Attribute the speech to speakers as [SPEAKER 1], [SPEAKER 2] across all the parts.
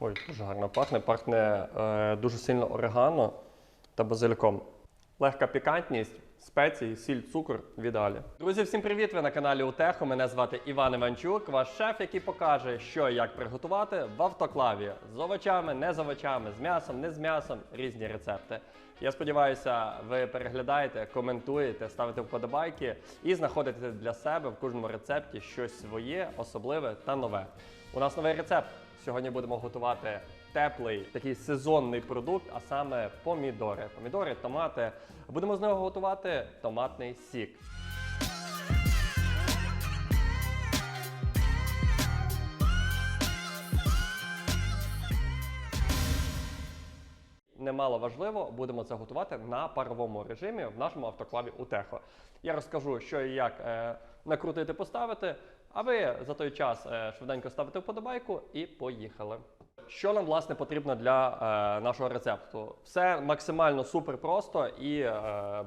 [SPEAKER 1] Ой, дуже гарно пахне. Пахне е, дуже сильно орегано та базиліком. Легка пікантність, спеції, сіль, цукор в ідеалі. Друзі, всім привіт! Ви на каналі Утехо. Мене звати Іван Іванчук, ваш шеф, який покаже, що і як приготувати в автоклаві з овочами, не з овочами, з м'ясом, не з м'ясом, різні рецепти. Я сподіваюся, ви переглядаєте, коментуєте, ставите вподобайки і знаходите для себе в кожному рецепті щось своє, особливе та нове. У нас новий рецепт. Сьогодні будемо готувати теплий такий сезонний продукт, а саме помідори. Помідори, томати. Будемо з нього готувати томатний сік. Немало важливо, будемо це готувати на паровому режимі в нашому автоклаві Утехо. Я розкажу, що і як е, накрутити, поставити, а ви за той час е, швиденько ставите вподобайку і поїхали. Що нам власне потрібно для е, нашого рецепту? Все максимально супер просто і е,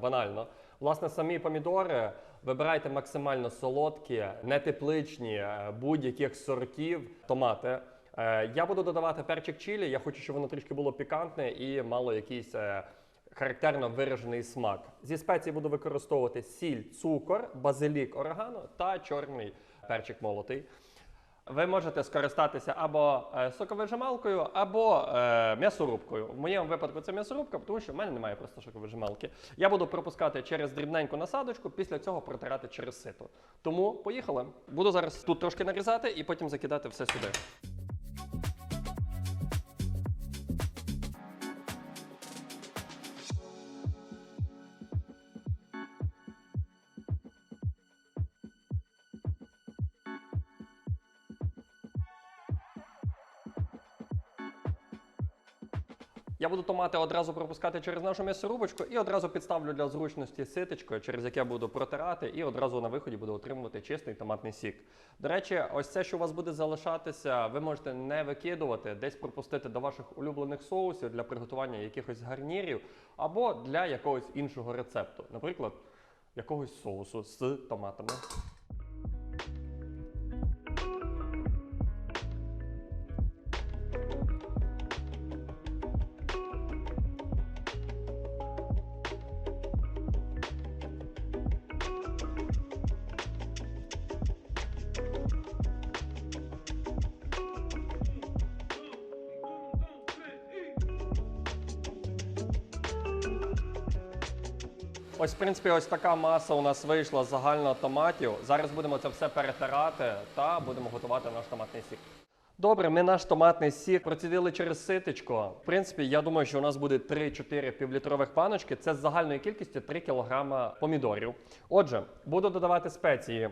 [SPEAKER 1] банально. Власне, самі помідори вибирайте максимально солодкі, нетепличні, е, будь-яких сортів томати. Е, Я буду додавати перчик чилі. Я хочу, щоб воно трішки було пікантне і мало якийсь е, характерно виражений смак. Зі спецій буду використовувати сіль, цукор, базилік, орегано та чорний перчик молотий. Ви можете скористатися або е, соковижималкою, або е, м'ясорубкою. В моєму випадку це м'ясорубка, тому що в мене немає просто соковижималки. Я буду пропускати через дрібненьку насадочку, після цього протирати через сито. Тому поїхали. Буду зараз тут трошки нарізати і потім закидати все сюди. Я буду томати одразу пропускати через нашу м'ясорубочку і одразу підставлю для зручності ситечко, через яке буду протирати, і одразу на виході буду отримувати чистий томатний сік. До речі, ось це, що у вас буде залишатися, ви можете не викидувати, десь пропустити до ваших улюблених соусів для приготування якихось гарнірів або для якогось іншого рецепту, наприклад, якогось соусу з томатами. Ось, в принципі, ось така маса у нас вийшла загально томатів. Зараз будемо це все перетирати та будемо готувати наш томатний сік. Добре, ми наш томатний сік процідили через ситечко. В принципі, я думаю, що у нас буде 3-4 півлітрових паночки. Це з загальною кількістю 3 кг помідорів. Отже, буду додавати спеції.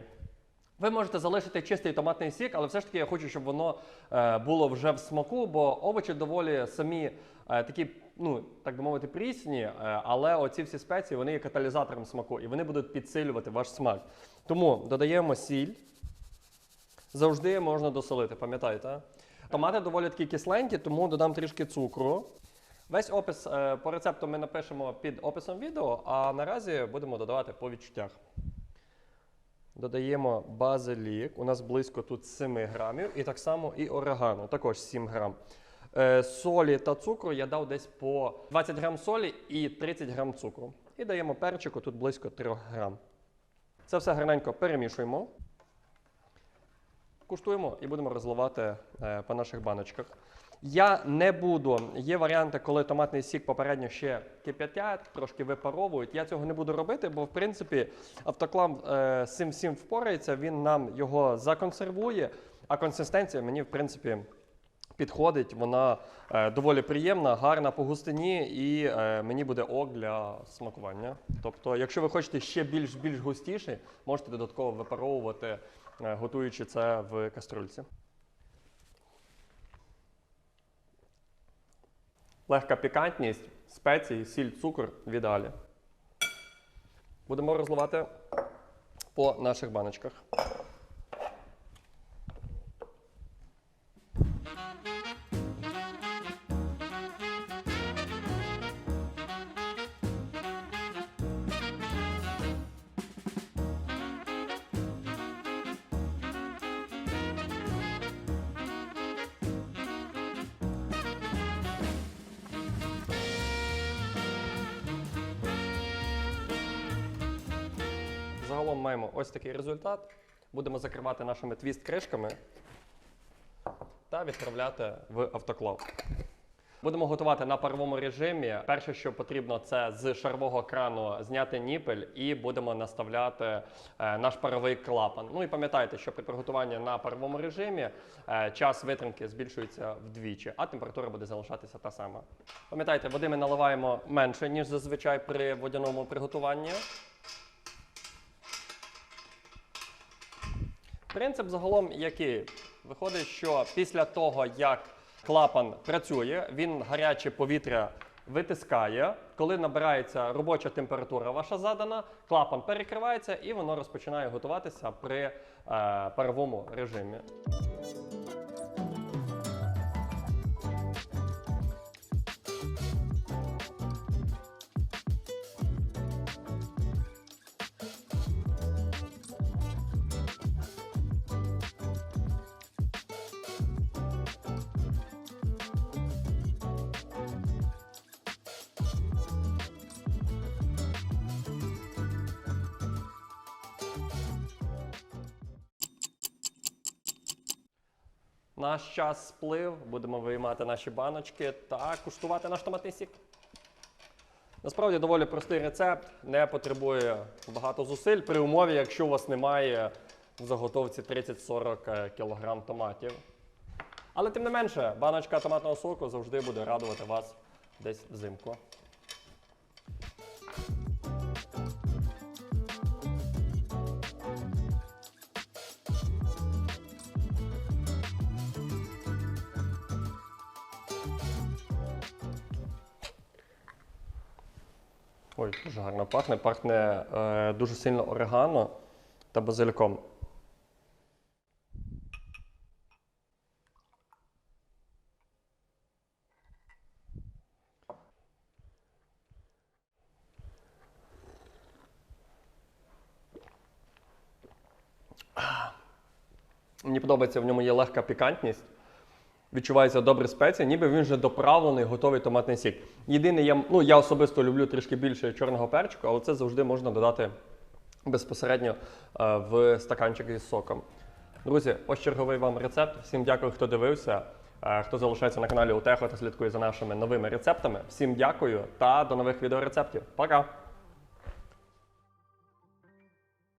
[SPEAKER 1] Ви можете залишити чистий томатний сік, але все ж таки я хочу, щоб воно е, було вже в смаку, бо овочі доволі самі е, такі, ну так би мовити, прісні, е, але оці всі спеції вони є каталізатором смаку і вони будуть підсилювати ваш смак. Тому додаємо сіль. Завжди можна досолити, пам'ятаєте? Томати доволі такі кисленькі, тому додам трішки цукру. Весь опис е, по рецепту ми напишемо під описом відео, а наразі будемо додавати по відчуттях. Додаємо базилік. У нас близько тут 7 грамів. І так само і орегано, також 7 грам. Е, солі та цукру я дав десь по 20 грам солі і 30 грам цукру. І даємо перчику тут близько 3 грам. Це все гарненько перемішуємо. Куштуємо і будемо розливати е, по наших баночках. Я не буду. Є варіанти, коли томатний сік попередньо ще кип'ятять, трошки випаровують. Я цього не буду робити, бо в принципі автоклав е, з цим всім впорається, він нам його законсервує, а консистенція мені, в принципі, підходить. Вона е, доволі приємна, гарна по густині, і е, мені буде ок для смакування. Тобто, якщо ви хочете ще більш більш густіше, можете додатково випаровувати, е, готуючи це в каструльці. Легка пікантність, спеції, сіль, цукор в ідеалі. Будемо розливати по наших баночках. Загалом маємо ось такий результат. Будемо закривати нашими твіст-кришками та відправляти в автоклав. Будемо готувати на паровому режимі. Перше, що потрібно, це з шарового крану зняти ніпель і будемо наставляти е, наш паровий клапан. Ну і пам'ятайте, що при приготуванні на паровому режимі е, час витримки збільшується вдвічі, а температура буде залишатися та сама. Пам'ятайте, води ми наливаємо менше, ніж зазвичай при водяному приготуванні. Принцип загалом який? Виходить, що після того, як клапан працює, він гаряче повітря витискає. Коли набирається робоча температура ваша задана, клапан перекривається і воно розпочинає готуватися при е, паровому режимі. Наш час сплив, будемо виймати наші баночки та куштувати наш томатний сік. Насправді доволі простий рецепт, не потребує багато зусиль при умові, якщо у вас немає в заготовці 30-40 кг томатів. Але тим не менше, баночка томатного соку завжди буде радувати вас десь взимку. Ой, дуже гарно пахне. Пахне е, дуже сильно орегано та базиліком. Мені подобається, в ньому є легка пікантність. Відчувається добре спеція, ніби він вже доправлений, готовий томатний сік. Єдине, я, ну, я особисто люблю трішки більше чорного перчику, але це завжди можна додати безпосередньо е, в стаканчик із соком. Друзі, ось черговий вам рецепт. Всім дякую, хто дивився, е, хто залишається на каналі Утехо та слідкує за нашими новими рецептами. Всім дякую та до нових відеорецептів. Пока!